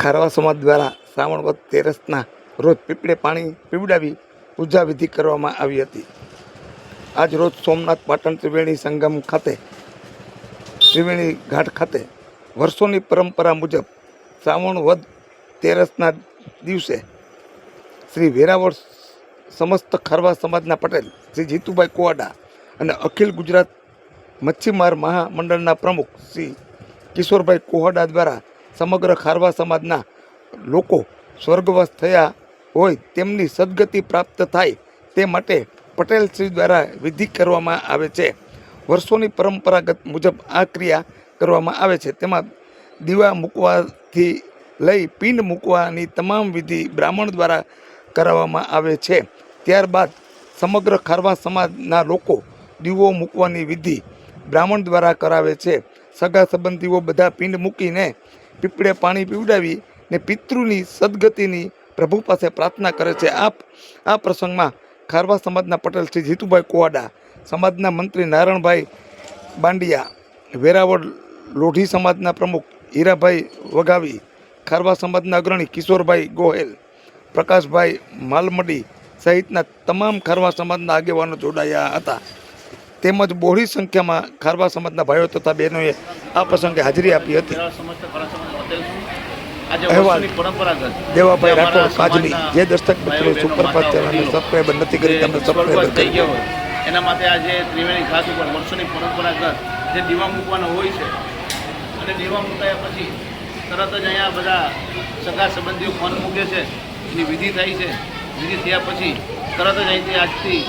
ખારવા સમાજ દ્વારા શ્રાવણ વદ તેરસના રોજ પીપળે પાણી પીવડાવી પૂજા વિધિ કરવામાં આવી હતી. આજ રોજ સોમનાથ પાટણ ત્રિવેણી સંગમ ખાતે, ત્રિવેણી ઘાટ ખાતે વર્ષોની પરંપરા મુજબ શ્રાવણ વદ તેરસના દિવસે શ્રી વેરાવળ સમસ્ત ખારવા સમાજના પટેલ, શ્રી જીતુભાઈ કુવાડા અને અખિલ ગુજરાત મચ્છીમાર મહામંડળના પ્રમુખ શ્રી કિશોરભાઈ કુહાડા દ્વારા સમગ્ર ખારવા સમાજના લોકો સ્વર્ગવાસ થયા હોય તેમની સદગતિ પ્રાપ્ત થાય તે માટે પટેલ શ્રી દ્વારા વિધિ કરવામાં આવે છે. વર્ષોની પરંપરાગત મુજબ આ ક્રિયા કરવામાં આવે છે. તેમાં દીવા મૂકવાથી લઈ પિંડ મૂકવાની તમામ વિધિ બ્રાહ્મણ દ્વારા કરાવવામાં આવે છે. ત્યારબાદ સમગ્ર ખારવા સમાજના લોકો દીવો મૂકવાની વિધિ બ્રાહ્મણ દ્વારા કરાવે છે. સગા સંબંધીઓ બધા પિંડ મૂકીને પીપળે પાણી પીવડાવી ને પિતૃની સદગતિની પ્રભુ પાસે પ્રાર્થના કરે છે. આ આ પ્રસંગમાં ખારવા સમાજના પટેલ શ્રી જીતુભાઈ કુવાડા, સમાજના મંત્રી નારાયણભાઈ બાંડિયા, વેરાવળ લોઢી સમાજના પ્રમુખ હીરાભાઈ વઘાવી, ખારવા સમાજના અગ્રણી કિશોરભાઈ ગોહેલ, પ્રકાશભાઈ માલમડી સહિતના તમામ ખારવા સમાજના આગેવાનો જોડાયા હતા. તેમજ બહોળી સંખ્યામાં ખારવા સમાજના ભાઈઓ તથા બહેનોએ આ પ્રસંગે હાજરી આપી હતી. અહેવાલ. પરંપરાગત દેવાભાઈ રાઠોડ કાજલી જે દર્શક મિત્રો સુપરફાસ્ટ ચેનલને સબસ્ક્રાઈબર નથી કરી તમે જે સબસ્ક્રાઈબર થઈ ગયા હોય એના માટે આજે ત્રિવેણી ખાસ ઉપર વર્ષોની પરંપરાગત જે દીવા મૂકવાનો હોય છે અને દીવા મૂકાયા પછી તરત જ અહીંયા બધા સગા સંબંધીઓ ફોન મૂકે છે એની વિધિ થાય છે. વિધિ થયા પછી તરત જ અહીંથી આજથી